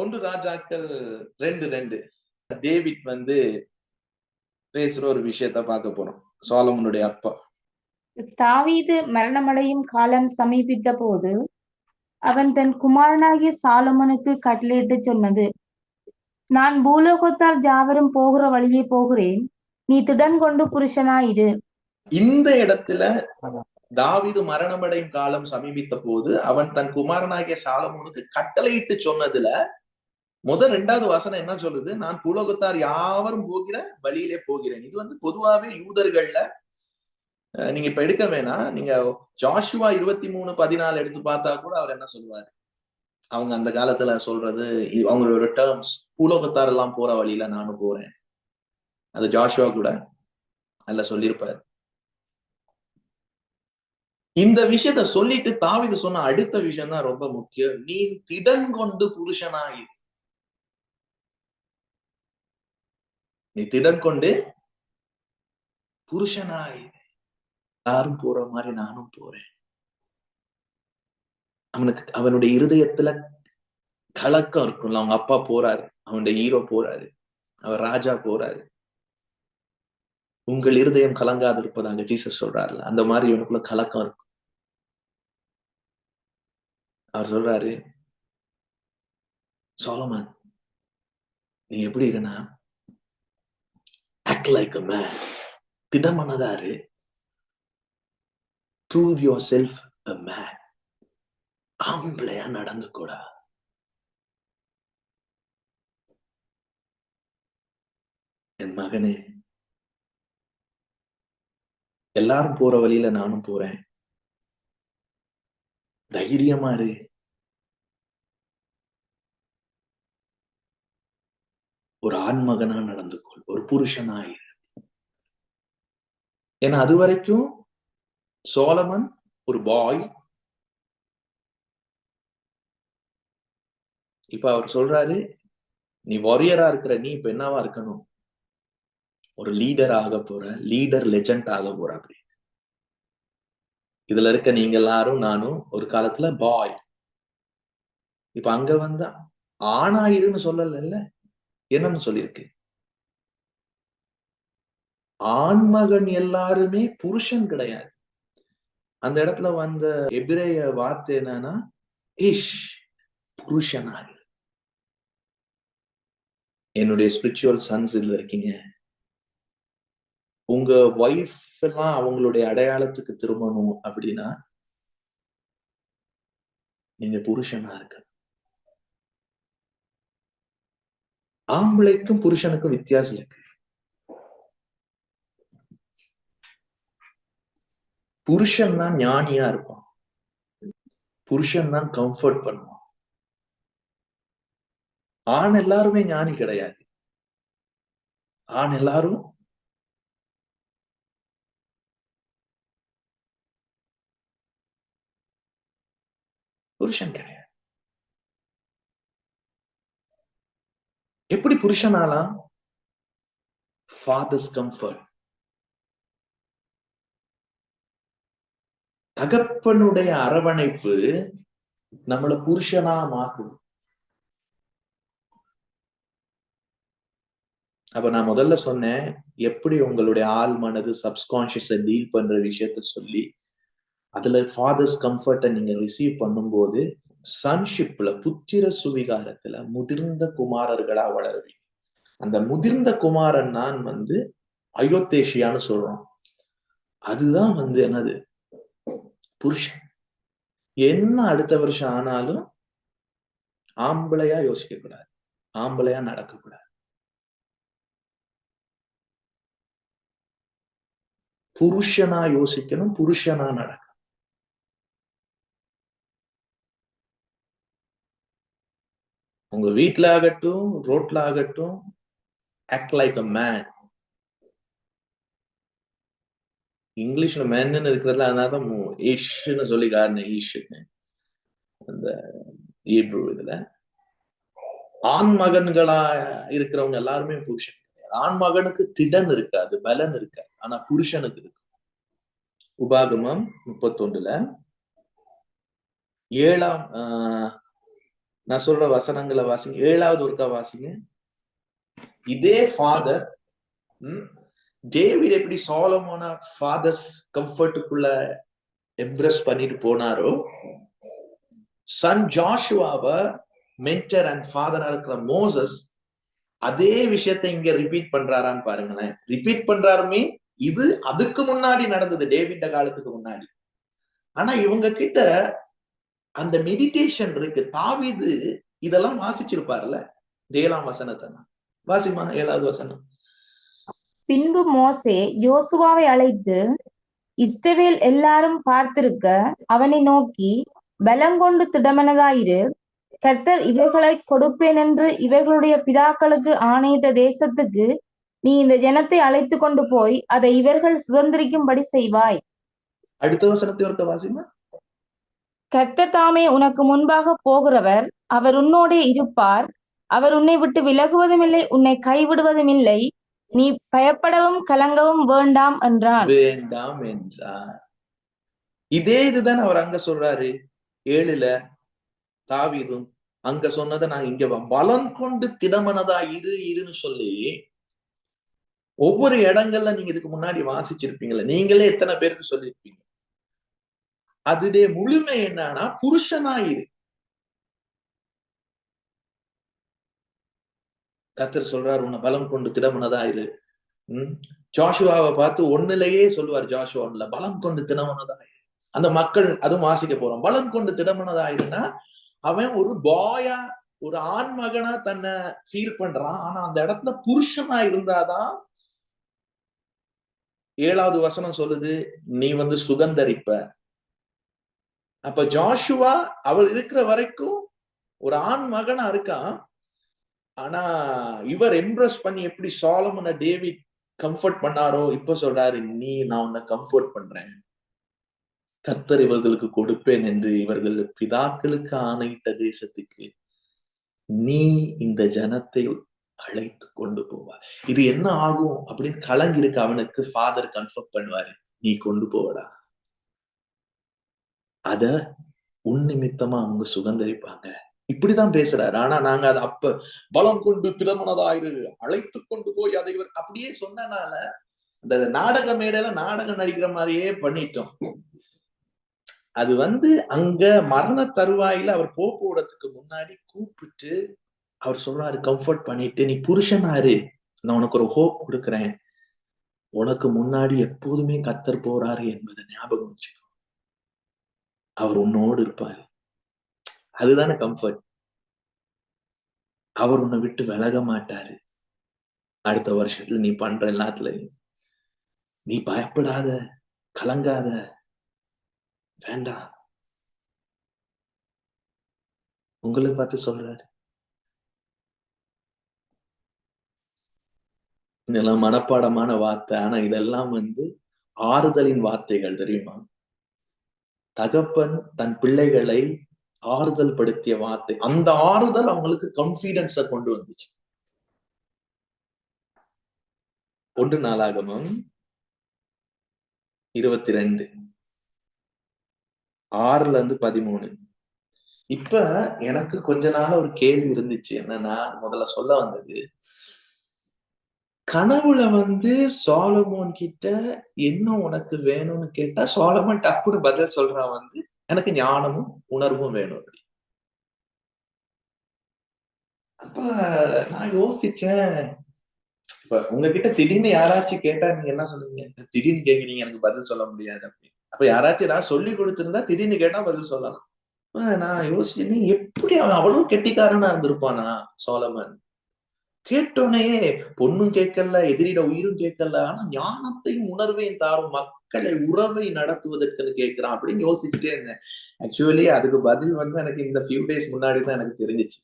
ஒன்று ராஜாக்கள் ரெண்டு ரெண்டு. டேவிட் வந்து பேசுற ஒரு விஷயத்த பார்க்க போறோம். சோலமனுடைய அப்பா. தாவீது மரணமடையும் காலம் சமீபித்த போது அவன் தன் குமாரனாகிய சாலமனுக்கு கட்டளையிட்டு சொன்னது நான் பூலோகத்தால் ஜாவரும் போகிற வழியே போகிறேன். நீ திடன் கொண்டு புருஷனாயிரு. இந்த இடத்துல தாவீது மரணமடையும் காலம் சமீபித்த போது அவன் தன் குமாரனாகிய சாலமோனுக்கு கட்டளையிட்டு சொன்னதுல முதல் ரெண்டாவது வசனம் என்ன சொல்லுது? நான் பூலோகத்தார் யாவரும் போகிற வழியிலே போகிறேன். இது வந்து பொதுவாவே யூதர்கள்ல நீங்க இப்ப எடுக்க வேணாம் நீங்க ஜாஷுவா இருபத்தி மூணு பதினாலு எடுத்து பார்த்தா கூட அவர் என்ன சொல்லுவாரு? அவங்க அந்த காலத்துல சொல்றது அவங்களோட டேர்ம்ஸ் பூலோகத்தார் எல்லாம் போற வழியில நானும் போறேன். அது ஜாஷுவா கூட அதுல சொல்லியிருப்பாரு. இந்த விஷயத்த சொல்லிட்டு தாவிது சொன்ன அடுத்த விஷயம் தான் ரொம்ப முக்கியம். நீ திடன் கொண்டு புருஷனாயிரு. நீ திடன் கொண்டு யாரும் போற மாதிரி நானும் போறேன். அவனுக்கு அவனுடைய இருதயத்துல கலக்கம் இருக்கும்ல. அவங்க அப்பா போறாரு. அவனுடைய ஹீரோ போறாரு. அவர் ராஜா போறாரு. உங்கள் இருதயம் கலங்காது இருப்பதாங்க ஜீசஸ் சொல்றாருல. அந்த மாதிரி இவனுக்குள்ள கலக்கம் இருக்கும். அவர் சொல்றாரு சோலமான் நீ எப்படி இருக்கனா? ஆக்ட் லைக் அ மேன் திடமனதாரு. Prove yourself a man ஆம்பளையா நடந்துக்கூடா. என் மகனே எல்லாரும் போற வழியில நானும் போறேன். தைரியமா இரு. ஒரு ஆண்மகனா நடந்துக்கொள் ஒரு புருஷனாய் ஏன்னா அது வரைக்கும் சோலமன் ஒரு பாய் இப்ப அவர் சொல்றாரு நீ வாரியரா இருக்கிற நீ இப்ப என்னவா இருக்கணும்? ஒரு லீடர் ஆக போற லீடர் லெஜண்ட் ஆக போற அப்படி இதுல இருக்க நீங்க எல்லாரும் நானும் ஒரு காலத்துல பாய் இப்ப அங்க வந்து ஆணாயிருன்னு சொல்லல என்னன்னு சொல்லியிருக்கு. ஆண்மகன் எல்லாருமே புருஷன் கிடையாது. அந்த இடத்துல வந்த எபிரேய வார்த்தை என்னன்னா இஷ் புருஷனாக என்னுடைய ஸ்பிரிச்சுவல் சன்ஸ் இதுல இருக்கீங்க. உங்க ஒய்ஃப் எல்லாம் அவங்களுடைய அடையாளத்துக்கு திரும்பணும் அப்படின்னா நீங்க புருஷனா இருக்கணும். ஆம்பளைக்கும் புருஷனுக்கும் வித்தியாசம் இருக்கு. புருஷன் தான் ஞானியா இருப்பான். புருஷன் தான் கம்ஃபர்ட் பண்ணுவான். ஆண் எல்லாருமே ஞானி கிடையாது. ஆண் எல்லாரும் புருஷன் கிடையாது. எப்படி புருஷனாலாம்? ஃபாதர்ஸ் கம்ஃபர்ட் தகப்பனுடைய அரவணைப்பு நம்மளை புருஷனா மாத்துது. அப்ப நான் முதல்ல சொன்னேன் எப்படி உங்களுடைய ஆள் மனது சப்கான்சியஸ டீல் பண்ற விஷயத்த சொல்லி அதுல ஃபாதர்ஸ் கம்ஃபர்ட்டை நீங்க ரிசீவ் பண்ணும்போது சன்ஷிப்ல புத்திர சுவிகாரத்துல முதிர்ந்த குமாரர்களா வளருவீங்க. அந்த முதிர்ந்த குமாரன் நான் வந்து அயோத்தேஷியான்னு சொல்றோம். அதுதான் வந்து என்னது? புருஷன். என்ன அடுத்த வருஷம் ஆனாலும் ஆம்பளையா யோசிக்க கூடாது ஆம்பளையா நடக்கக்கூடாது. புருஷனா யோசிக்கணும் புருஷனா நடக்கணும். உங்க வீட்ல ஆகட்டும் ரோட்ல ஆகட்டும் ஆக்ட் லைக் அ மேன் இங்கிலீஷ்ல மேன்னு இருக்கிறதுல அதனாலதான் ஈஷ்னு சொல்லி காரணம் ஈஷ்னு அந்த ஈப்ரு இதுல. ஆண் மகன்களா இருக்கிறவங்க எல்லாருமே புருஷன். ஆண் மகனுக்கு திடன் இருக்காது பலன் இருக்காது. ஆனா புருஷனுக்கு இருக்கு. உபாகமம் முப்பத்தொண்டுல ஏழாம் ஆஹ் நான் சொல்ற வசனங்களை வாசிங்க. ஏழாவது ஒருக்கா வாசிங்க. இதே ஃபாதர் டேவிட் எப்படி சோலமோன ஃபாதர்ஸ் கம்ஃபர்ட்டுக்குள்ள எம்ப்ரஸ் பண்ணிட்டு போனாரோ சன் ஜாஷுவாவை மென்டர் அண்ட் ஃபாதரா இருக்கிற மோசஸ் அதே விஷயத்தை இங்க ரிப்பீட் பண்றாரான்னு பாருங்களேன். ரிப்பீட் பண்றாருமே இது அதுக்கு முன்னாடி நடந்தது டேவிட்ட காலத்துக்கு முன்னாடி. ஆனா இவங்க கிட்ட அந்த மெடிடேஷன் இருக்கு. தாவிது இதெல்லாம் வாசிச்சிருப்பார்ல? ஏழாம் வசனத்தை தான். வாசிமா ஏழாவது வசனம். பின்பு மோசே யோசுவாவை அழைத்து இஸ்ரவேல் எல்லாரும் பார்த்திருக்க அவனை நோக்கி பலங்கொண்டு திடமனதாயிரு. கர்த்தர் இவர்களை கொடுப்பேன் என்று இவர்களுடைய பிதாக்களுக்கு ஆணையிட்ட தேசத்துக்கு நீ இந்த ஜனத்தை அழைத்து கொண்டு போய் அதை இவர்கள் சுதந்திரிக்கும்படி செய்வாய். அடுத்த வசனத்தை ஒருக்க வாசிமா கர்த்தர் தாமே உனக்கு முன்பாக போகிறவர். அவர் உன்னோடே இருப்பார். அவர் உன்னை விட்டு விலகுவதும் இல்லை உன்னை கைவிடுவதும் இல்லை நீ பயப்படவும் கலங்கவும் வேண்டாம் என்றான். வேண்டாம் என்றார் இதே இதுதான் அவர் அங்க சொல்றாரு. ஏழுல தாவிதும் அங்க சொன்னதை நான் இங்க பலன் கொண்டு திடமனதா இரு இருன்னு சொல்லி ஒவ்வொரு இடங்கள்ல நீங்க இதுக்கு முன்னாடி வாசிச்சிருப்பீங்களே நீங்களே எத்தனை பேருக்கு சொல்லியிருப்பீங்க அதுடைய முழுமை என்னன்னா புருஷனாயிரு. கத்தர் சொல்றாரு உன்னை பலம் கொண்டு திடமனதாயிரு உம் ஜாஷுவாவை பார்த்து ஒண்ணுலயே சொல்லுவார் ஜாஷுவா ஒண்ணுல பலம் கொண்டு திடமனதாயிரு அந்த மக்கள் அதுவும் வாசிக்க போறோம். பலம் கொண்டு திடமனதாயிருன்னா அவன் ஒரு பாயா ஒரு ஆண் மகனா தன்னை ஃபீல் பண்றான். ஆனா அந்த இடத்துல புருஷனா இருந்தாதான் ஏழாவது வசனம் சொல்லுது நீ வந்து சுகந்தரிப்ப. அப்ப ஜாஷுவா அவள் இருக்கிற வரைக்கும் ஒரு ஆண் மகனா இருக்கான் ஆனா இவர் எம்ப்ரஸ் பண்ணி எப்படி சாலமனை டேவிட் கம்ஃபர்ட் பண்ணாரோ இப்ப சொல்றாரு நீ நான் உன்னை கம்ஃபர்ட் பண்றேன். கத்தர் இவர்களுக்கு கொடுப்பேன் என்று இவர்கள் பிதாக்களுக்கு ஆணையிட்ட தேசத்துக்கு நீ இந்த ஜனத்தை அழைத்து கொண்டு போவார் இது என்ன ஆகும் அப்படின்னு கலங்கிருக்கு அவனுக்கு ஃபாதர் கன்ஃபர்ம் பண்ணுவாரு. நீ கொண்டு போவடா. அத உன் நிமித்தமா அவங்க சுகந்தரிப்பாங்க இப்படிதான் பேசுறாரு. ஆனா நாங்க அதை அப்ப பலம் கொண்டு திடமனதாயிரு அழைத்து கொண்டு போய் அதை இவர் அப்படியே சொன்னனால அந்த நாடக மேடையில நாடகம் நடிக்கிற மாதிரியே பண்ணிட்டோம். அது வந்து அங்க மரண தருவாயில அவர் போக்குவரத்துக்கு முன்னாடி கூப்பிட்டு அவர் சொல்றாரு கம்ஃபர்ட் பண்ணிட்டு நீ புருஷனாரு நான் உனக்கு ஒரு ஹோப் கொடுக்குறேன். உனக்கு முன்னாடி எப்போதுமே கத்தர் போறாரு என்பதை ஞாபகம் வச்சு அவர் உன்னோடு இருப்பாரு. அதுதானே கம்ஃபர்ட் அவர் உன்னை விட்டு விலக மாட்டாரு. அடுத்த வருஷத்துல நீ பண்ற எல்லாத்துலயும். நீ பயப்படாத கலங்காத. வேண்டாம். உங்களை பார்த்து சொல்றாரு. இதெல்லாம் மனப்பாடமான வார்த்தை. ஆனா இதெல்லாம் வந்து ஆறுதலின் வார்த்தைகள் தெரியுமா? தகப்பன் தன் பிள்ளைகளை ஆறுதல் படுத்திய வார்த்தை. அந்த ஆறுதல் அவங்களுக்கு கான்பிடன்ஸ கொண்டு வந்துச்சு. ஒன்று நாளாகமும் இருபத்தி ரெண்டு ஆறுல இருந்து பதிமூணு. இப்ப எனக்கு கொஞ்ச நாள் ஒரு கேள்வி இருந்துச்சு. என்னன்னா முதல்ல சொல்ல வந்தது கனவுல வந்து சோலமோன் கிட்ட என்ன உனக்கு வேணும்னு கேட்டா சோலமன் டப்புன்னு பதில் சொல்றான் வந்து எனக்கு ஞானமும் உணர்வும் வேணும் அப்படி. அப்ப நான் யோசிச்சேன். இப்ப உங்ககிட்ட திடீர்னு யாராச்சும் கேட்டா நீங்க என்ன சொல்லுவீங்க? திடீர்னு கேக்குறீங்க எனக்கு பதில் சொல்ல முடியாது அப்படி. அப்ப யாராச்சும் ஏதாவது சொல்லி கொடுத்திருந்தா திடீர்னு கேட்டா பதில் சொல்லலாம். நான் யோசிச்சேன் எப்படி அவன் அவ்வளவு கெட்டிக்காரனா இருந்திருப்பானா சோலமன்? கேட்டோன்னே பொண்ணும் கேட்கல எதிரிட உயிரும் கேட்கல ஆனா ஞானத்தையும் உணர்வையும் தாரும் மக்களை உறவை நடத்துவதற்குன்னு கேட்கிறான் அப்படின்னு யோசிச்சுட்டே இருந்தேன். ஆக்சுவலி அதுக்கு பதில் வந்து எனக்கு இந்த ஃபியூ டேஸ் முன்னாடி தான் எனக்கு தெரிஞ்சிச்சு.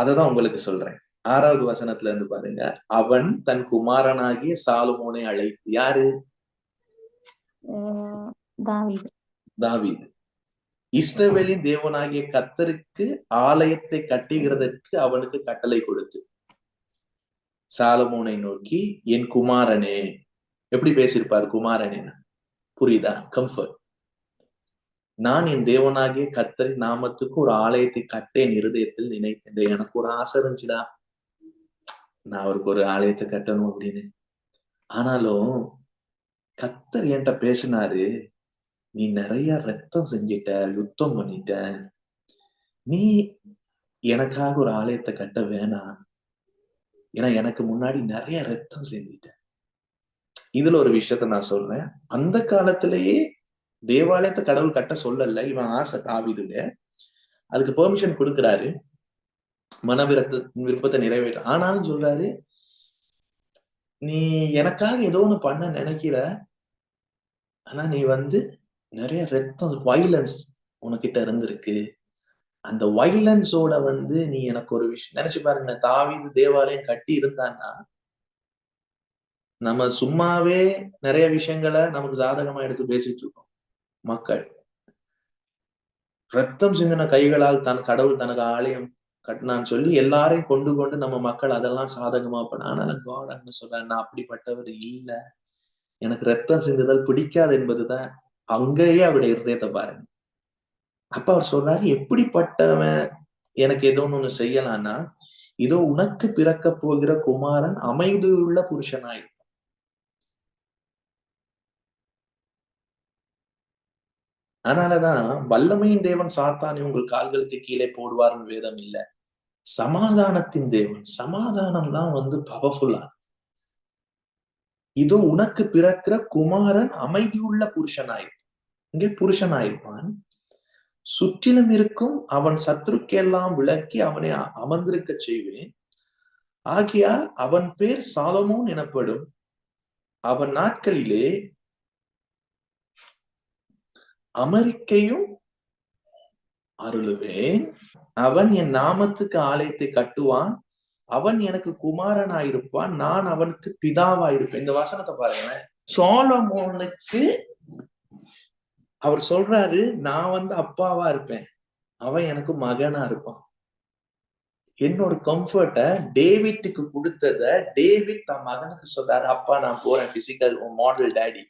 அததான் உங்களுக்கு சொல்றேன். ஆறாவது வசனத்துல இருந்து பாருங்க. அவன் தன் குமாரனாகிய சாலுமோனை அழைத்து யாரு? தாவீது. இஸ்ரவேலின் தேவனாகிய கத்தருக்கு ஆலயத்தை கட்டுகிறதற்கு அவனுக்கு கட்டளை கொடுத்து சாலமோனை நோக்கி என் குமாரனே. எப்படி பேசியிருப்பார் குமாரனே? புரியுதா? கம்ஃபர்ட் நான் என் தேவனாகிய கத்தரின் நாமத்துக்கு ஒரு ஆலயத்தை கட்டேன் இருதயத்தில் நினைத்தேன். எனக்கு ஒரு ஆசை இருந்துச்சுடா. நான் அவருக்கு ஒரு ஆலயத்தை கட்டணும் அப்படின்னு. ஆனாலும் கத்தர் என்கிட்ட பேசினாரு நீ நிறைய ரத்தம் செஞ்சிட்ட யுத்தம் பண்ணிட்ட. நீ எனக்காக ஒரு ஆலயத்தை கட்ட வேணாம். ஏன்னா எனக்கு முன்னாடி நிறைய ரத்தம் செஞ்சிட்ட. இதுல ஒரு விஷயத்த நான் சொல்றேன். அந்த காலத்திலேயே தேவாலயத்தை கடவுள் கட்ட சொல்லல. இவன் ஆசை தாவிதுல அதுக்கு பெர்மிஷன் கொடுக்குறாரு. மனவிரத்த விருப்பத்தை நிறைவேற்ற. ஆனாலும் சொல்றாரு நீ எனக்காக ஏதோ ஒண்ணு பண்ண நினைக்கிற. ஆனா நீ வந்து நிறைய ரத்தம் வைலன்ஸ் உனக்கிட்ட இருந்திருக்கு. அந்த வைலன்ஸோட வந்து நீ எனக்கு ஒரு விஷயம் நினைச்சு பாருங்க தாவிது தேவாலயம் கட்டி இருந்தான்னா நம்ம சும்மாவே நிறைய விஷயங்களை நமக்கு சாதகமா எடுத்து பேசிட்டு இருக்கோம் மக்கள். ரத்தம் சிந்தின கைகளால் தன் கடவுள் தனக்கு ஆலயம் கட்டினான்னு சொல்லி எல்லாரையும் கொண்டு கொண்டு நம்ம மக்கள் அதெல்லாம் சாதகமா பண்ண ஆனா காட் அங்க சொல்ற நான் அப்படிப்பட்டவர் இல்ல. எனக்கு ரத்தம் சிந்துதல் பிடிக்காது என்பதுதான் அங்கேயே அவருடைய இருதயத்தை பாருங்க. அப்ப அவர் சொல்றாரு எப்படிப்பட்டவன் எனக்கு ஏதோ ஒண்ணு செய்யலாம்னா இதோ உனக்கு பிறக்க போகிற குமாரன் அமைதியுள்ள புருஷனாய். அதனாலதான் வல்லமையின் தேவன் சாத்தானி உங்கள் கால்களுக்கு கீழே போடுவார்னு வேதம் இல்ல. சமாதானத்தின் தேவன். சமாதானம் தான் வந்து பவர்ஃபுல்லா இதோ உனக்கு பிறக்கிற குமாரன் அமைதியுள்ள புருஷனாயிருப்பான் இங்கே புருஷனாயிருப்பான். சுற்றிலும் இருக்கும் அவன் சத்ருக்கெல்லாம் விளக்கி அவனை அமர்ந்திருக்க செய்வேன். ஆகியால் அவன் பேர் சாலமோன் எனப்படும். அவன் நாட்களிலே அமெரிக்கையும் அருளுவேன். அவன் என் நாமத்துக்கு ஆலயத்தை கட்டுவான். அவன் எனக்கு குமாரனாயிருப்பான் நான் அவனுக்கு பிதாவாயிருப்பேன். இந்த வசனத்தை பாருங்க சோலமோனுக்கு அவர் சொல்றாரு நான் வந்து அப்பாவா இருப்பேன். அவன் எனக்கு மகனா இருப்பான். என்னோட கம்ஃபர்ட்ட டேவிட்டுக்கு கொடுத்தத டேவிட் தன் மகனுக்கு சொல்றாரு அப்பா நான் போறேன் பிசிக்கல் மாடல் டேடி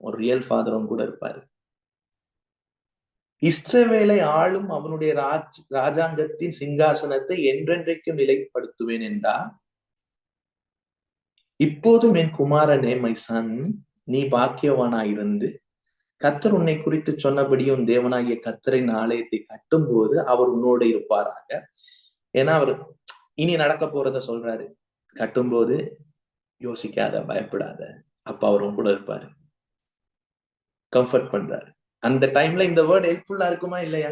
ஒரு ரியல் ஃபாதரும் கூட இருப்பாரு. இஸ்ரவேலை ஆளும் அவனுடைய ராஜ் ராஜாங்கத்தின் சிங்காசனத்தை என்றென்றைக்கும் நிலைப்படுத்துவேன் என்றார். இப்போதும் என் குமாரனே மை சன் நீ பாக்கியவானாயிருந்து கத்தர் உன்னை குறித்து சொன்னபடியும் தேவனாகிய கத்தரின் ஆலயத்தை கட்டும் போது அவர் உன்னோடு இருப்பாராக. ஏன்னா அவர் இனி நடக்க போறத சொல்றாரு. கட்டும்போது யோசிக்காத பயப்படாத. அப்பா அவரும் கூட இருப்பாரு. கம்ஃபர்ட் பண்றாரு. அந்த டைம்ல இந்த வேர்ட் ஹெல்ப்ஃபுல்லா இருக்குமா இல்லையா?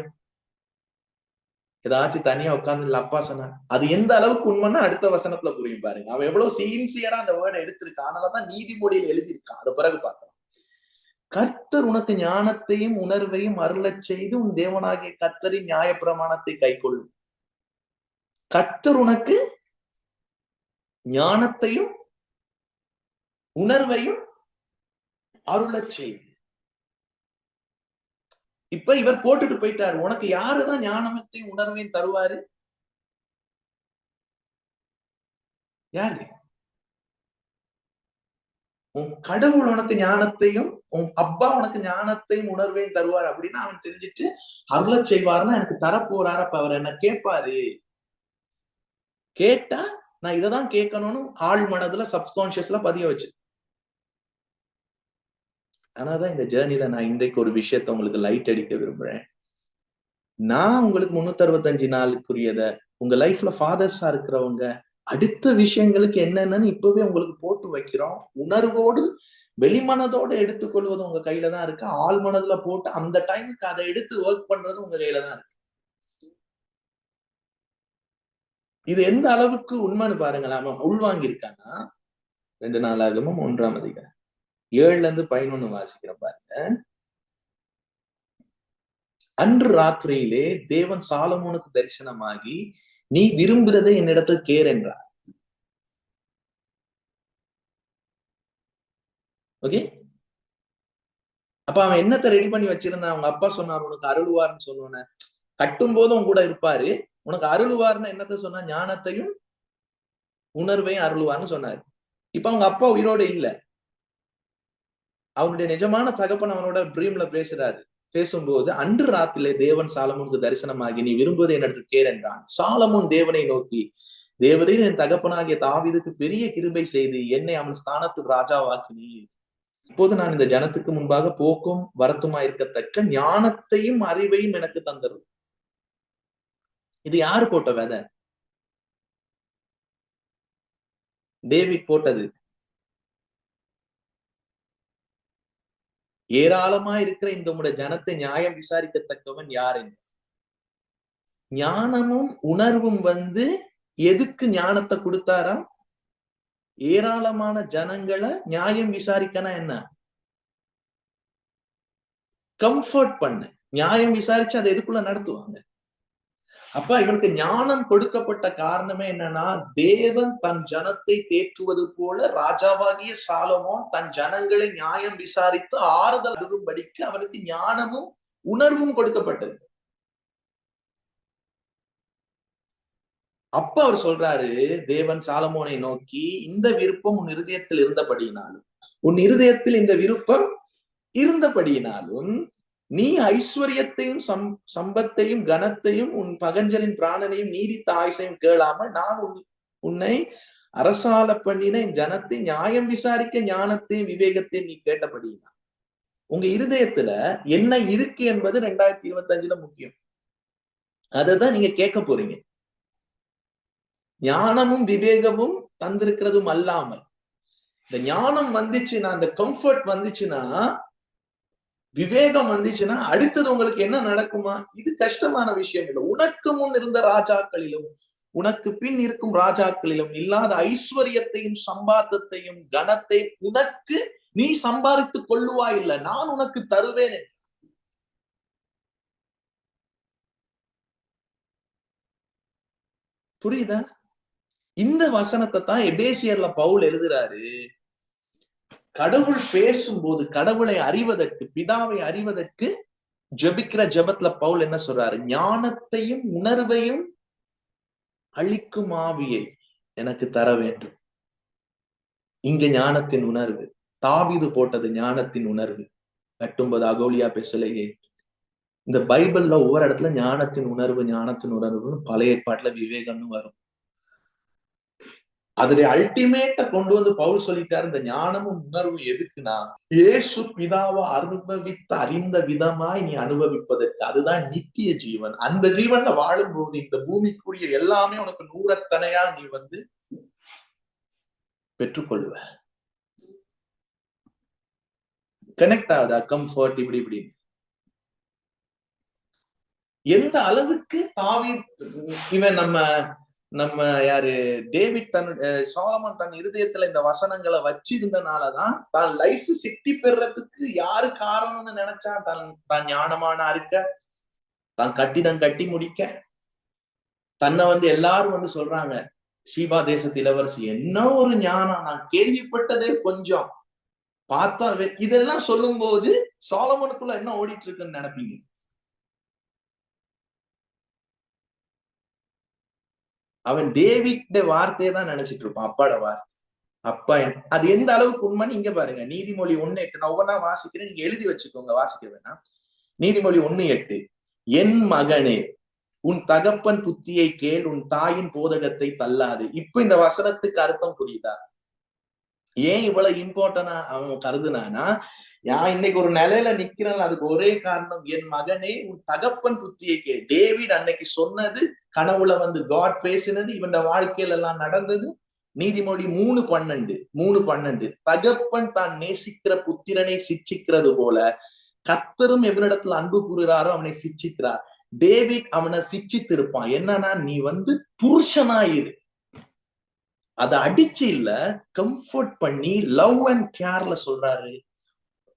ஏதாச்சும் தனியா உட்காந்து அப்பா சொன்னா அது எந்த அளவுக்கு உண்மைன்னா அடுத்த வசனத்துல புரியும் பாருங்க. அவன் எவ்வளவு சீன்சியரா அந்த வேர்டை எடுத்திருக்கான். அதனாலதான் நீதிமொழியில் எழுதியிருக்கான். அது பிறகு பார்க்கலாம். கர்த்தர் உனக்கு ஞானத்தையும் உணர்வையும் அருளச் செய்து உன் தேவனாகிய கர்த்தரின் நியாயப்பிரமாணத்தை கை கொள்ளும் கர்த்தர் உனக்கு ஞானத்தையும் உணர்வையும் அருளச் செய்து இப்ப இவர் போட்டுட்டு போயிட்டாரு. உனக்கு யாருதான் ஞானத்தையும் உணர்வையும் தருவாரு? யாரு? உன் கடவுள் உனக்கு ஞானத்தையும் உன் அப்பா உனக்கு ஞானத்தையும் உணர்வையும் தருவார் அப்படின்னு அவன் தெரிஞ்சிட்டு அருள செய்வாருன்னா எனக்கு தரப்போறாரு. அப்ப அவர் என்ன கேட்பாரு? கேட்டா நான் இததான் கேட்கணும்னு ஆள் மனதுல சப்கான்சியஸ்ல பதிய வச்சு ஆனாதான் இந்த ஜேர்னில நான் இன்றைக்கு ஒரு விஷயத்த உங்களுக்கு லைட் அடிக்க விரும்புறேன். நான் உங்களுக்கு முன்னூத்தி அறுபத்தஞ்சு நாளுக்குரியத உங்க லைஃப்ல ஃபாதர்ஸா இருக்கிறவங்க அடுத்த விஷயங்களுக்கு என்னென்னு இப்பவே உங்களுக்கு போட்டு வைக்கிறோம். உணர்வோடு வெளிமனதோட எடுத்துக்கொள்வது உங்க கையில தான் இருக்கு. ஆள் மனதுல போட்டு அந்த டைமுக்கு அதை எடுத்து ஒர்க் பண்றது உங்க கையில தான் இருக்கு. இது எந்த அளவுக்கு உண்மைன்னு பாருங்களேன். அவன் உள்வாங்கி இருக்கான்னா ரெண்டு நாளாகமும் ஒன்றாம் அதிகாரம். ஏழுல இருந்து பதினொன்னு வாசிக்கிற பாருங்க. அன்று ராத்திரியிலே தேவன் சாலமோனுக்கு தரிசனமாகி நீ விரும்புறதை என்னிடத்தில் கேர் என்றார். ஓகே அப்ப அவன் என்னத்தை ரெடி பண்ணி வச்சிருந்தான்? அவங்க அப்பா சொன்னார் உனக்கு அருள்வார்னு சொன்னோன்ன கட்டும் போதும் உன் கூட இருப்பாரு. உனக்கு அருள்வார்னு என்னத்த சொன்னா? ஞானத்தையும் உணர்வையும் அருள்வார்னு சொன்னாரு. இப்ப அவங்க அப்பா உயிரோட இல்ல. அவனுடைய நிஜமான தகப்பன் அவனோட ட்ரீம்ல பேசுறாரு. பேசும்போது அன்று ராத்திலே தேவன் சாலமோனுக்கு தரிசனமாகி நீ விரும்புவதை என்னிடத்தில் கேர் என்றான். சாலமோன் தேவனை நோக்கி தேவரே என் தகப்பனாகிய தாவீதுக்கு பெரிய கிருபை செய்து என்னை அவன் ஸ்தானத்துக்கு நீ இப்போது நான் இந்த ஜனத்துக்கு முன்பாக போக்கும் வரத்துமா இருக்கத்தக்க ஞானத்தையும் அறிவையும் எனக்கு தந்தரும் இது யாரு போட்ட விதை? டேவிட் போட்டது. ஏராளமா இருக்கிற இந்த உங்களுடைய ஜனத்தை நியாயம் விசாரிக்கத்தக்கவன் யார் என்று. ஞானமும் உணர்வும் வந்து எதுக்கு ஞானத்தை கொடுத்தாரா? ஏராளமான ஜனங்களை நியாயம் விசாரிக்கனா என்ன? கம்ஃபர்ட் பண்ண. நியாயம் விசாரிச்சு அதை எதுக்குள்ள நடத்துவாங்க? அப்ப இவனுக்கு ஞானம் கொடுக்கப்பட்ட காரணமே என்னன்னா தேவன் தன் ஜனத்தை தேற்றுவது போல ராஜாவாகிய சாலமோன் தன் ஜனங்களை நியாயம் விசாரித்து ஆறுதல் அருகும்படிக்கு அவனுக்கு ஞானமும் உணர்வும் கொடுக்கப்பட்டது. அப்ப அவர் சொல்றாரு தேவன் சாலமோனை நோக்கி இந்த விருப்பம் உன் இருதயத்தில் இருந்தபடியினாலும் உன் இருதயத்தில் இந்த விருப்பம் இருந்தபடியினாலும் நீ ஐஸ்வர்யத்தையும் சம் சம்பத்தையும் கனத்தையும் உன் பகஞ்சலின் பிராணனையும் நீடித்த ஆயுசையும் கேளாமல் நான் உன் உன்னை அரசால பண்ணின என் ஜனத்தை நியாயம் விசாரிக்க ஞானத்தையும் விவேகத்தையும் நீ கேட்டபடியா உங்க இருதயத்துல என்ன இருக்கு என்பது ரெண்டாயிரத்தி இருபத்தி அஞ்சுல முக்கியம். அததான் நீங்க கேட்க போறீங்க. ஞானமும் விவேகமும் தந்திருக்கிறதும் அல்லாமல். இந்த ஞானம் வந்துச்சுன்னா அந்த கம்ஃபர்ட் வந்துச்சுன்னா விவேகம் வந்துச்சுன்னா அடுத்தது உங்களுக்கு என்ன நடக்குமா? இது கஷ்டமான விஷயம் இல்லை. உனக்கு முன் இருந்த ராஜாக்களிலும் உனக்கு பின் இருக்கும் ராஜாக்களிலும் இல்லாத ஐஸ்வர்யத்தையும் சம்பாத்தத்தையும் கனத்தை உனக்கு நீ சம்பாதித்து கொள்ளுவா இல்ல. நான் உனக்கு தருவேன் புரியுதா? இந்த வசனத்தை தான் எபேசியர்ல பவுல் எழுதுறாரு. கடவுள் பேசும்போது கடவுளை அறிவதற்கு பிதாவை அறிவதற்கு ஜபிக்கிற ஜபத்துல பவுல் என்ன சொல்றாரு? ஞானத்தையும் உணர்வையும் அழிக்கும் ஆவியை எனக்கு தர வேண்டும். இங்க ஞானத்தின் உணர்வு தாவிது போட்டது ஞானத்தின் உணர்வு. கட்டும்போது அகோலியா பேசலையே. இந்த பைபிள்ல ஒவ்வொரு இடத்துல ஞானத்தின் உணர்வு ஞானத்தின் உணர்வுன்னு பழைய ஏற்பாட்டுல விவேகம்னு வரும். அதுல அல்டிமேட்ட கொண்டு வந்து பவுல் சொல்லிட்டாரு இந்த ஞானமும் உணர்வும் எதுக்குன்னா இயேசு பிதாவை அனுபவித்த அறிந்த விதமாய் நீ அனுபவிப்பதற்கு. அதுதான் நித்திய ஜீவன். அந்த ஜீவன்ல வாழும்போது இந்த பூமிக்குரிய எல்லாமே உனக்கு நூறத்தனையா நீ வந்து பெற்றுக்கொள்ளுவ. கனெக்ட் ஆகுதா? கம்ஃபர்ட் இப்படி இப்படி. எந்த அளவுக்கு தாவி இவன் நம்ம நம்ம யாரு? டேவிட் தன் சோலமன் தன் இருதயத்துல இந்த வசனங்களை வச்சிருந்தனாலதான் தான் லைஃப் சிட்டி பெறறதுக்கு யாரு காரணம்னு நினைச்சா தன் தான் ஞானமானா இருக்க தான் கட்டிடம் கட்டி முடிக்க. தன்னை வந்து எல்லாரும் வந்து சொல்றாங்க ஷீபா தேசத்து இளவரசி என்ன ஒரு ஞானம்? நான் கேள்விப்பட்டதே கொஞ்சம். பார்த்தா இதெல்லாம் சொல்லும் போது சோலமனுக்குள்ள என்ன ஓடிட்டு இருக்குன்னு நினைப்பீங்க? அவன் டேவிட் வார்த்தையை தான் நினைச்சிட்டு இருப்பான் அப்பாட வார்த்தை. அப்பா அது எந்த அளவுக்கு உண்மைன்னு இங்க பாருங்க. நீதிமொழி ஒண்ணு எட்டு நான் ஒவ்வொன்னா வாசிக்கிறேன். நீங்க எழுதி வச்சுக்கோங்க வாசிக்க வேணாம். நீதிமொழி ஒண்ணு எட்டு என் மகனே உன் தகப்பன் புத்தியை கேள் உன் தாயின் போதகத்தை தள்ளாது. இப்ப இந்த வசனத்துக்கு அர்த்தம் புரியுதா? ஏன் இவ்வளவு இம்பார்ட்டனா அவன் கருதுனானா நான் இன்னைக்கு ஒரு நிலையில நிக்கிறேன். அதுக்கு ஒரே காரணம் என் மகனே உன் தகப்பன் புத்தியை கே டேவிட் அன்னைக்கு சொன்னது கனவுல வந்து காட் பேசினது இவன் வாழ்க்கையில எல்லாம் நடந்தது. நீதிமொழி மூணு பன்னெண்டு மூணு பன்னெண்டு. தகப்பன் தான் நேசிக்கிற புத்திரனை சிச்சிக்கிறது போல கத்தரும் எவனிடத்துல அன்பு கூறுகிறாரோ அவனை சிச்சிக்கிறார். டேவிட் அவனை சிச்சித்திருப்பான். என்னன்னா நீ வந்து புருஷனாயிரு. அதை அடிச்சு இல்ல கம்ஃபர்ட் பண்ணி லவ் அண்ட் கேர்ல சொல்றாரு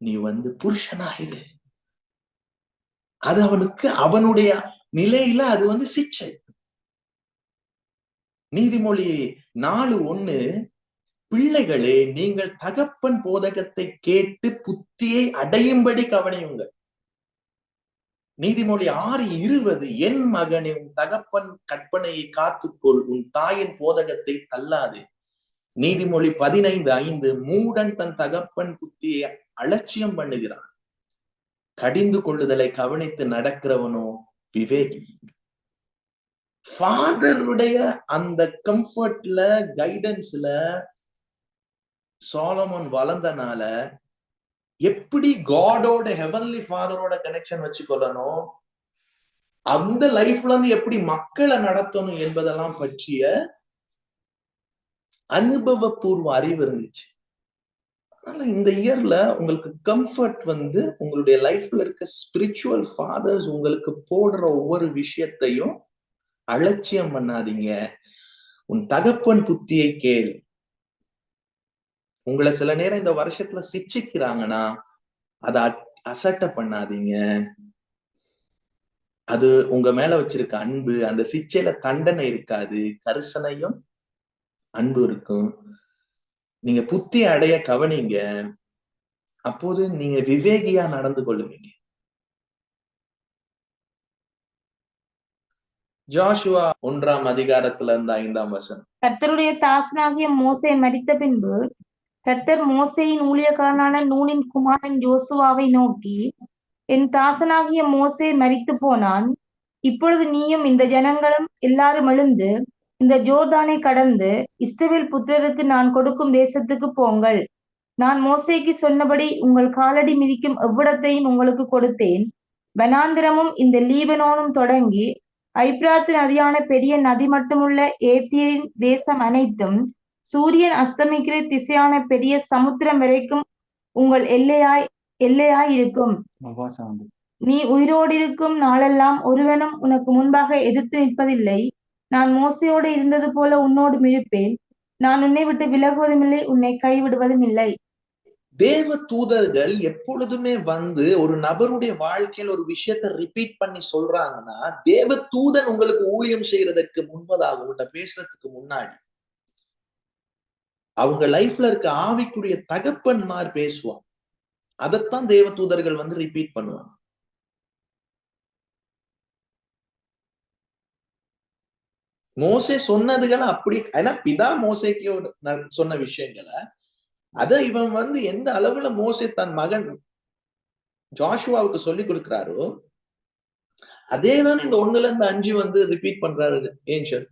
நீ வந்து புருஷனாயிரு அது அவனுக்கு அவனுடைய நிலையில அது வந்து சிக்ஷை நீதிமொழி நாலு ஒண்ணு பிள்ளைகளே நீங்கள் தகப்பன் போதகத்தை கேட்டு புத்தியை அடையும்படி கவனியுங்கள். நீதிமொழி ஆறு இருபது என் மகனே உன் தகப்பன் கற்பனையை காத்துக்கொள் உன் தாயின் போதகத்தை தள்ளாது. நீதிமொழி பதினைந்து ஐந்து மூடன் தன் தகப்பன் புத்தியை அலட்சியம் பண்ணுகிறான். கடிந்து கொள்ளுதலை கவனித்து நடக்கிறவனோ விவேகி. ஃபாதருடைய அந்த கம்ஃபர்ட்ல கைடன்ஸ்ல சோலமோன் வளர்ந்தனால எப்படி காடோட ஹெவன்லி ஃபாதரோட கனெக்ஷன் வச்சுக்கொள்ளணும்? அந்த லைஃப்ல இருந்து எப்படி மக்களை நடத்தணும் என்பதெல்லாம் பற்றிய அனுபவபூர்வ அறிவு இருந்துச்சு. அதனால இந்த இயர்ல உங்களுக்கு கம்ஃபர்ட் வந்து உங்களுடைய லைஃப்ல இருக்க ஸ்பிரிச்சுவல் ஃபாதர்ஸ் உங்களுக்கு போடுற ஒவ்வொரு விஷயத்தையும் அலட்சியம் பண்ணாதீங்க. உன் தகப்பன் புத்தியை கேள். உங்களை சில நேரம் இந்த வருஷத்துல சிச்சிக்கிறாங்கன்னா அதை அசட்டை பண்ணாதீங்க. அது உங்க மேல வச்சிருக்க அன்பு அந்த சிச்சையில தண்டனை இருக்காது. கரிசனையும் அன்பு இருக்கும். நீங்க புத்தி அடைய கவனிங்க. அப்போது நீங்க விவேகியா நடந்து கொள்ளுவீங்க. ஜாஷுவா ஒன்றாம் அதிகாரத்துல இருந்து ஐந்தாம் வசனம். கர்த்தருடைய தாசனாகிய மோசை மறித்த பின்பு கர்த்தர் மோசையின் ஊழியக்காரனான நூனின் குமாரன் யோசுவாவை நோக்கி என் தாசனாகிய மோசே மறித்து போனான். இப்பொழுது நீயும் இந்த ஜனங்களும் எல்லாரும் எழுந்து இந்த ஜோர்தானை கடந்து இஸ்ரவேல் புத்திரருக்கு நான் கொடுக்கும் தேசத்துக்கு போங்கள். நான் மோசைக்கு சொன்னபடி உங்கள் காலடி மிதிக்கும் எவ்விடத்தையும் உங்களுக்கு கொடுத்தேன். வனாந்திரமும் இந்த லீபனோனும் தொடங்கி ஐப்ராத்து நதியான பெரிய நதி மட்டுமுள்ள ஏத்தியரின் தேசம் அனைத்தும் சூரியன் அஸ்தமிக்கிற திசையான பெரிய சமுத்திரம் வரைக்கும் உங்கள் எல்லையாய் எல்லையாய் இருக்கும். நீ உயிரோடிருக்கும் நாளெல்லாம் ஒருவனும் உனக்கு முன்பாக எதிர்த்து நிற்பதில்லை. நான் மோசையோடு இருந்தது போல உன்னோடும் இருப்பேன் நான் உன்னை விட்டு விலகுவதும் இல்லை உன்னை கைவிடுவதும் இல்லை தேவ தூதர்கள் எப்பொழுதுமே வந்து ஒரு நபருடைய வாழ்க்கையில் ஒரு விஷயத்த ரிப்பீட் பண்ணி சொல்றாங்கன்னா தேவ தூதன் உங்களுக்கு ஊழியம் செய்யறதற்கு முன்பதாக உங்கள்கிட்ட பேசுறதுக்கு முன்னாடி அவங்க லைஃப்ல இருக்க ஆவிக்குரிய தகப்பன்மார் பேசுவான். அதைத்தான் தேவ தூதர்கள் வந்து ரிப்பீட் பண்ணுவாங்க. மோசே சொன்னதுகளை அப்படி ஏன்னா பிதா மோசைக்கு சொன்ன விஷயங்களை அத இவன் வந்து எந்த அளவுல மோசே தன் மகன் ஜாஷுவாவுக்கு சொல்லி கொடுக்கிறாரோ அதே தான் இந்த ஒண்ணுல இருந்து அஞ்சு வந்து ரிப்பீட் பண்றாரு ஏஞ்சல்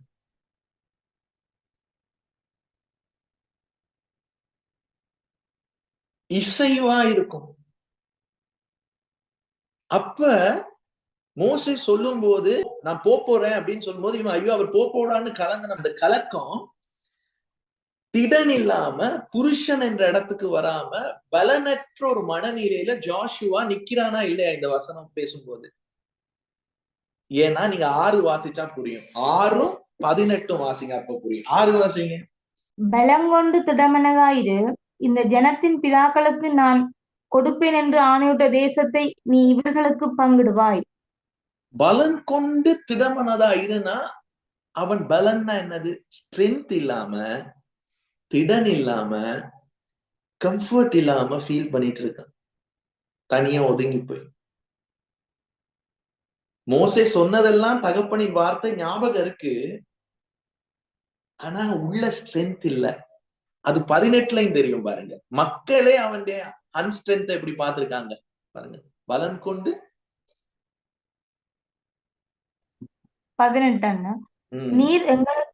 இசைவா இருக்கும் அப்ப மோசை சொல்லும் போது நான் போறேன் அப்படின்னு சொல்லும் இவன் ஐயோ அவர் போறான்னு கலங்கின அந்த கலக்கம் திடன் இல்லாம புருஷன் என்ற இடத்துக்கு வராம பலனற்ற ஒரு மனநிலையில ஜாஷுவா நிக்கிறானா இல்லையா இந்த வசனம் பேசும்போது? ஏன்னா நீங்க ஆறு வாசிச்சா புரியும். ஆறும் பதினெட்டும் வாசிங்க அப்ப புரியும். ஆறு வாசிங்க. பலங்கொண்டு திடமனதாயிரு இந்த ஜனத்தின் பிதாக்களுக்கு நான் கொடுப்பேன் என்று ஆணையிட்ட தேசத்தை நீ இவர்களுக்கு பங்கிடுவாய். பலன் கொண்டு திடமனதா இருனா அவன் பலன்னா என்னது? ஸ்ட்ரென்த் இல்லாம திடன் இல்லாம கம்ஃபர்ட் இல்லாம ஃபீல் பண்ணிட்டு இருக்கான். தனியா ஒதுங்கி போய். மோசே சொன்னதெல்லாம் தகப்பனின் வார்த்தை ஞாபகம் இருக்கு. ஆனா உள்ள ஸ்ட்ரென்த் இல்ல. அது பதினெட்டுலயும் தெரியும் பாருங்க. மக்களே அவனுடைய அன்ஸ்ட்ரென்த் எப்படி பார்த்திருக்காங்க? பாருங்க. பலன் கொண்டு பதினெட்டு நீர் எங்களுக்கு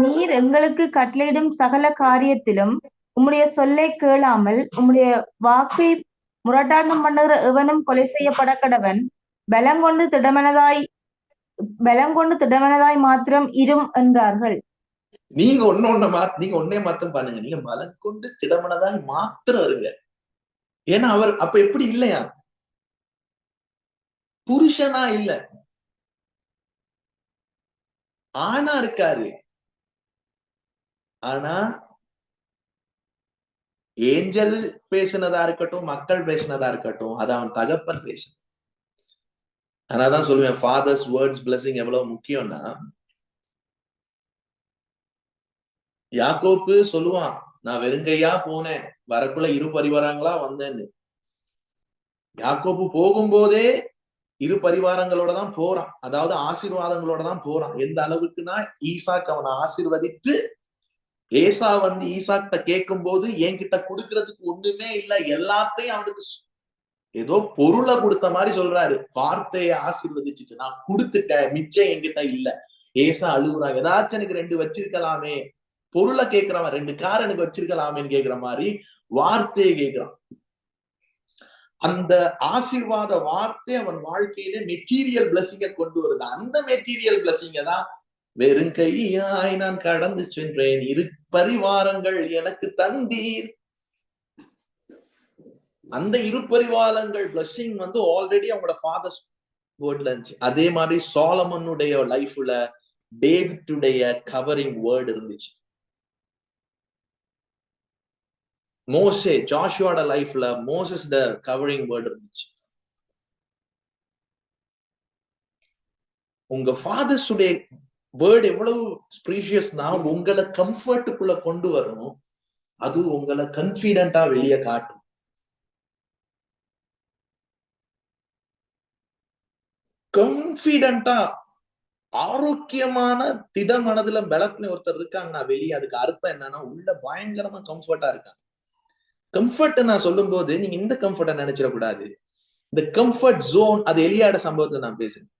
நீர் எங்களுக்கு கட்டளையிடும் சகல காரியத்திலும் உம்முடைய சொல்லை கேளாமல் உம்முடைய வாக்கை முரட்டாட்டம் பண்ணுகிற எவனும் கொலை செய்யப்பட கடவன். பலங்கொண்டு திடமனதாய் பலங்கொண்டு திடமனதாய் மாத்திரம் இரும் என்றார்கள். நீங்க ஒன்னு ஒண்ணு மா நீங்க ஒன்னே மாத்தம் பண்ணுங்க நீங்க பலன் கொண்டு திடமனதாய் மாத்திரம் இருங்க. ஏன்னா அவர் அப்ப எப்படி இல்லையா? புருஷனா இல்ல. ஆனா இருக்காரு. ஆனா ஏஞ்சல் பேசினதா இருக்கட்டும் மக்கள் பேசினதா இருக்கட்டும் அது அவன் தகப்பன் பேசு ஆனாதான் சொல்லுவேன் ஃபாதர்ஸ் வேர்ட்ஸ் பிளஸிங் எவ்வளவு முக்கியம்னா யாக்கோப்பு சொல்லுவான் நான் வெறுங்கையா போனேன். வரக்குள்ள இரு பரிவாரங்களா வந்தேன்னு. யாக்கோப்பு போகும்போதே இரு பரிவாரங்களோட தான் போறான். அதாவது ஆசீர்வாதங்களோட தான் போறான். எந்த அளவுக்குன்னா ஈசாக் அவனை ஆசிர்வதித்து ஏசா வந்து ஈசாக்கிட்ட கேட்கும் போது என்கிட்ட கொடுக்கறதுக்கு ஒண்ணுமே இல்ல. எல்லாத்தையும் அவனுக்கு ஏதோ பொருளை கொடுத்த மாதிரி சொல்றாரு. வார்த்தையை ஆசீர்வதிச்சுட்டு நான் கொடுத்துட்டேன். மிச்சம் என்கிட்ட இல்ல. ஏசா அழுகுறாங்க. ஏதாச்சும் எனக்கு ரெண்டு வச்சிருக்கலாமே. பொருளை கேட்கிறவன் ரெண்டு கார் எனக்கு வச்சிருக்கலாமேன்னு கேக்குற மாதிரி வார்த்தையை கேட்கிறான். அந்த ஆசீர்வாத வார்த்தை அவன் வாழ்க்கையில மெட்டீரியல் பிளஸிங்க கொண்டு வருது. அந்த மெட்டீரியல் பிளஸிங்க தான் வெறும் கையாய் நான் கடந்து சென்றேன். இரு பரிவாரங்கள் எனக்கு தந்தீர். அந்த இரு பரிவாரங்கள் பிளஸிங் வந்து ஆல்ரெடி அவங்களோட ஃபாதர்ஸ் வேர்ட்ல இருந்துச்சு. அதே மாதிரி சோலமனுடைய லைஃப்ல டேவிட்டுடைய கவரிங் வேர்டு இருந்துச்சு. மோசே ஜாஷுவோட லைஃப்ல மோசஸ் கவரிங் வேர்டு இருந்துச்சு. உங்க ஃபாதர்ஸ் உடைய வேர்டு எவ்வளவு ஸ்ப்ரீஷியஸ்னா உங்களை கம்ஃபர்ட்டுக்குள்ள கொண்டு வரணும். அது உங்களை கன்ஃபிடென்ட்டா வெளியே காட்டும். கன்ஃபிடென்ட்டா ஆரோக்கியமான திட மனதுல பலத்துல ஒருத்தர் இருக்காங்கன்னா வெளியே அதுக்கு அர்த்தம் என்னன்னா உள்ள பயங்கரமா கம்ஃபர்ட்டா இருக்காங்க. கம்ஃபர்ட் நான் சொல்லும் போது நீங்க இந்த கம்ஃபர்ட்டை நினைச்சிடக்கூடாது. இந்த கம்ஃபர்ட் ஜோன் அது எலியாட சம்பவத்தை நான் பேசுறேன்.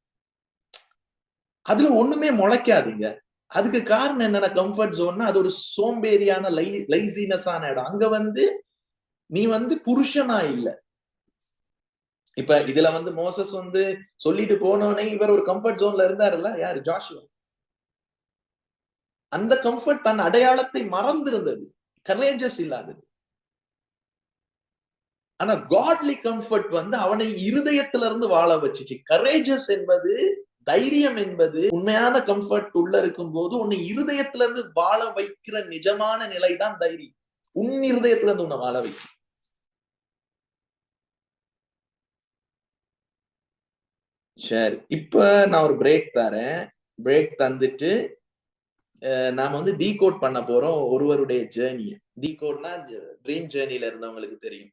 அதுல ஒண்ணுமே முளைக்காதுங்க. அதுக்கு காரணம் என்னன்னா கம்ஃபர்ட் ஜோன்னா அது ஒரு சோம்பேறியான லை லைசினஸான இடம். அங்க வந்து நீ வந்து புருஷனா இல்ல. இப்ப இதுல வந்து மோசஸ் வந்து சொல்லிட்டு போனோடனே இவர் ஒரு கம்ஃபர்ட் ஜோன்ல இருந்தாருல்ல? யாரு? ஜாஷுவா. அந்த கம்ஃபர்ட் தன் அடையாளத்தை மறந்திருந்தது. கரேஜஸ் இல்லாதது. ஆனா காட்லி கம்ஃபர்ட் வந்து அவனை இருதயத்துல இருந்து வாழ வச்சுச்சு. கரேஜஸ் என்பது தைரியம் என்பது உண்மையான கம்ஃபர்ட் உள்ள இருக்கும் போது உன்னை இருதயத்துல இருந்து வாழ வைக்கிற நிஜமான நிலைதான் தைரியம். உன் இருதயத்துல இருந்து உன்னை வாழ வைக்கும். சரி இப்ப நான் ஒரு பிரேக் தரேன். பிரேக் தந்துட்டு நாம வந்து டீகோட் பண்ண போறோம் ஒருவருடைய ஜேர்னிய டீகோட்னா ட்ரீம் ஜேர்னில இருந்தவங்களுக்கு தெரியும்.